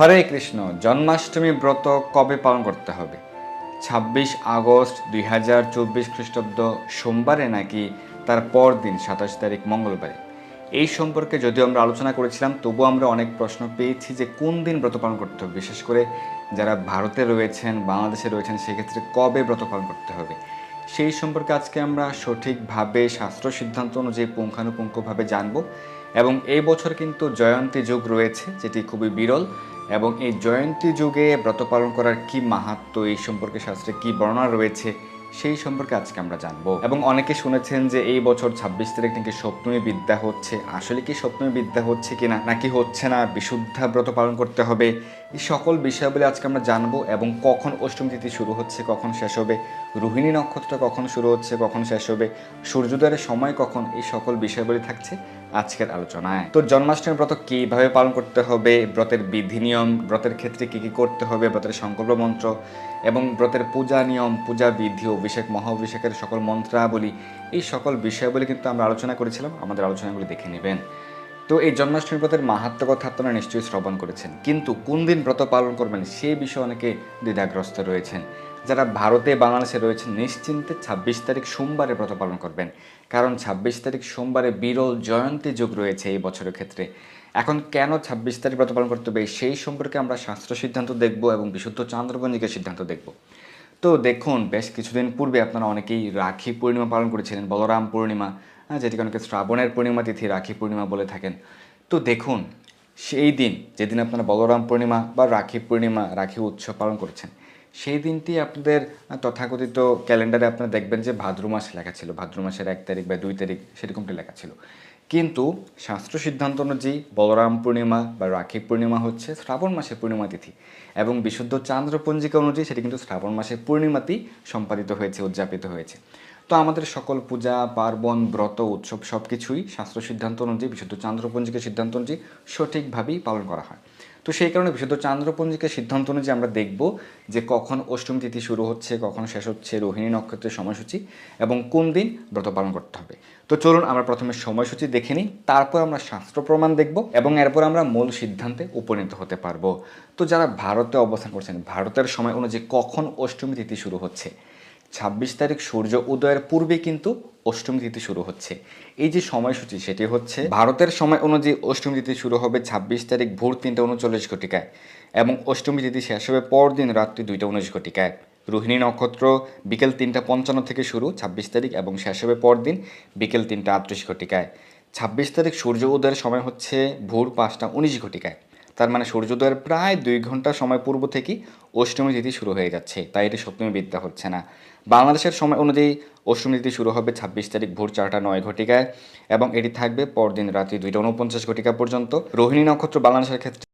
হরে কৃষ্ণ, জন্মাষ্টমী ব্রত কবে পালন করতে হবে? ছাব্বিশ আগস্ট দুই হাজার চব্বিশ খ্রিস্টাব্দ সোমবারে নাকি তার পর দিন সাতাশ তারিখ মঙ্গলবারে? এই সম্পর্কে যদিও আমরা আলোচনা করেছিলাম, তবুও আমরা অনেক প্রশ্ন পেয়েছি যে কোন দিন ব্রত পালন করতে হবে? বিশেষ করে যারা ভারতে রয়েছেন, বাংলাদেশে রয়েছেন, সেক্ষেত্রে কবে ব্রত পালন করতে হবে? সেই সম্পর্কে আজকে আমরা সঠিকভাবে শাস্ত্র সিদ্ধান্ত অনুযায়ী পুঙ্খানুপুঙ্খভাবে জানব এবং এই বছর কিন্তু জয়ন্তী যুগ রয়েছে, যেটি খুবই বিরল। এবং এই জয়ন্তী যুগে ব্রত পালন করার কি মাহাত্ম, এই সম্পর্কে শাস্ত্রে কি বর্ণনা রয়েছে, সেই সম্পর্কে আজকে আমরা জানব। এবং অনেকে শুনেছেন যে এই বছর ছাব্বিশ তারিখ নাকি সপ্তমী বিদ্যা হচ্ছে। আসলে কি সপ্তমী বিদ্যা হচ্ছে কিনা, নাকি হচ্ছে না? বিশুদ্ধা ব্রত পালন করতে হবে। এই সকল বিষয়াবলী আজকে আমরা জানব এবং কখন অষ্টম তিথি শুরু হচ্ছে, কখন শেষ হবে, রোহিণী নক্ষত্র কখন শুরু হচ্ছে, কখন শেষ হবে, সূর্যোদয়ের সময় কখন এই সকল বিষয়াবলী থাকছে আজকের আলোচনায়। তো জন্মাষ্টমী ব্রত কীভাবে পালন করতে হবে, ব্রতের বিধি নিয়ম ব্রতের ক্ষেত্রে কি কি করতে হবে, ব্রতের সংকল্প মন্ত্র এবং ব্রতের পূজা নিয়ম, পূজা বিধি, অভিষেক, মহা অভিষেকের সকল মন্ত্রাবলী, এই সকল বিষয়াবলী কিন্তু আমরা আলোচনা করেছিলাম, আমাদের আলোচনাগুলি দেখে নেবেন। তো এই জন্মাষ্টমী ব্রতের মাহাত্ম কথা আপনারা নিশ্চয়ই শ্রবণ করেছেন। কিন্তু কোন দিন ব্রত পালন করবেন সেই বিষয়ে অনেকে দ্বিধাগ্রস্ত রয়েছেন। যারা ভারতে বাংলাদেশে রয়েছেন, নিশ্চিন্তে ছাব্বিশ তারিখ সোমবারে ব্রত পালন করবেন। কারণ ছাব্বিশ তারিখ সোমবারে বিরল জয়ন্তী যুগ রয়েছে এই বছরের ক্ষেত্রে। এখন কেন ছাব্বিশ তারিখ ব্রত পালন করতে হবে, সেই সম্পর্কে আমরা শাস্ত্র সিদ্ধান্ত দেখব এবং বিশুদ্ধ চান্দ্রপঞ্জিকের সিদ্ধান্ত দেখব। তো দেখুন বেশ কিছুদিন পূর্বে আপনারা অনেকেই রাখি পূর্ণিমা পালন করেছিলেন বলরাম পূর্ণিমা হ্যাঁ, যেটিকে অনেকে শ্রাবণের পূর্ণিমা তিথি রাখি পূর্ণিমা বলে থাকেন। তো দেখুন সেই দিন যেদিন আপনারা বলরাম পূর্ণিমা বা রাখি পূর্ণিমা রাখি উৎসব পালন করেছেন সেই দিনটি আপনাদের তথাকথিত ক্যালেন্ডারে আপনারা দেখবেন যে ভাদ্র মাস লেখা ছিল। ভাদ্র মাসের এক তারিখ বা দুই তারিখ সেরকমটি লেখা ছিল। কিন্তু শাস্ত্র সিদ্ধান্ত অনুযায়ী বলরাম পূর্ণিমা বা রাখি পূর্ণিমা হচ্ছে শ্রাবণ মাসের পূর্ণিমা তিথি এবং বিশুদ্ধ চান্দ্র পঞ্জিকা অনুযায়ী সেটি কিন্তু শ্রাবণ মাসের পূর্ণিমাতেই সম্পাদিত হয়েছে, উদযাপিত হয়েছে। তো আমাদের সকল পূজা, পার্বণ, ব্রত, উৎসব সব কিছুই শাস্ত্র সিদ্ধান্ত অনুযায়ী, বিশুদ্ধ চান্দ্র পঞ্জিকা সিদ্ধান্ত অনুযায়ী সঠিকভাবেই পালন করা হয়। তো সেই কারণে বিশুদ্ধ চান্দ্রপঞ্জিকের সিদ্ধান্ত অনুযায়ী আমরা দেখব যে কখন অষ্টমী তিথি শুরু হচ্ছে, কখন শেষ হচ্ছে রোহিণী নক্ষত্রের সময়সূচি এবং কোন দিন ব্রত পালন করতে হবে। তো চলুন আমরা প্রথমে সময়সূচি দেখে নিই, তারপর আমরা শাস্ত্র প্রমাণ দেখব এবং এরপর আমরা মূল সিদ্ধান্তে উপনীত হতে পারব। তো যারা ভারতে অবস্থান করছেন, ভারতের সময় অনুযায়ী কখন অষ্টমী তিথি শুরু হচ্ছে? ছাব্বিশ তারিখ সূর্য উদয়ের পূর্বে কিন্তু অষ্টমী তিথি শুরু হচ্ছে। এই যে সময়সূচি, সেটি হচ্ছে ভারতের সময় অনুযায়ী অষ্টমী তিথি শুরু হবে ছাব্বিশ তারিখ ভোর তিনটা উনচল্লিশ ঘটিকায় এবং অষ্টমী তিথি শেষ হবে পরদিন রাত্রি দুইটা উনিশ ঘটিকায়। রোহিণী নক্ষত্র বিকেল তিনটা পঞ্চান্ন থেকে শুরু ছাব্বিশ তারিখ এবং শেষ হবে পরদিন বিকেল তিনটা আটত্রিশ ঘটিকায়। ছাব্বিশ তারিখ সূর্য উদয়ের সময় হচ্ছে ভোর পাঁচটা উনিশ ঘটিকায়। তার মানে সূর্যোদয়ের প্রায় দুই ঘণ্টা সময় পূর্ব থেকেই অষ্টমী তিথি শুরু হয়ে যাচ্ছে, তাই এটি সপ্তমী বিদ্যা হচ্ছে না। বাংলাদেশের সময় অনুযায়ী অষ্টমী তিথি শুরু হবে ছাব্বিশ তারিখ ভোর চারটা নয় ঘটিকায় এবং এটি থাকবে পরদিন রাত্রি দুইটা উনপঞ্চাশ ঘটিকা পর্যন্ত। রোহিণী নক্ষত্র বাংলাদেশের ক্ষেত্রে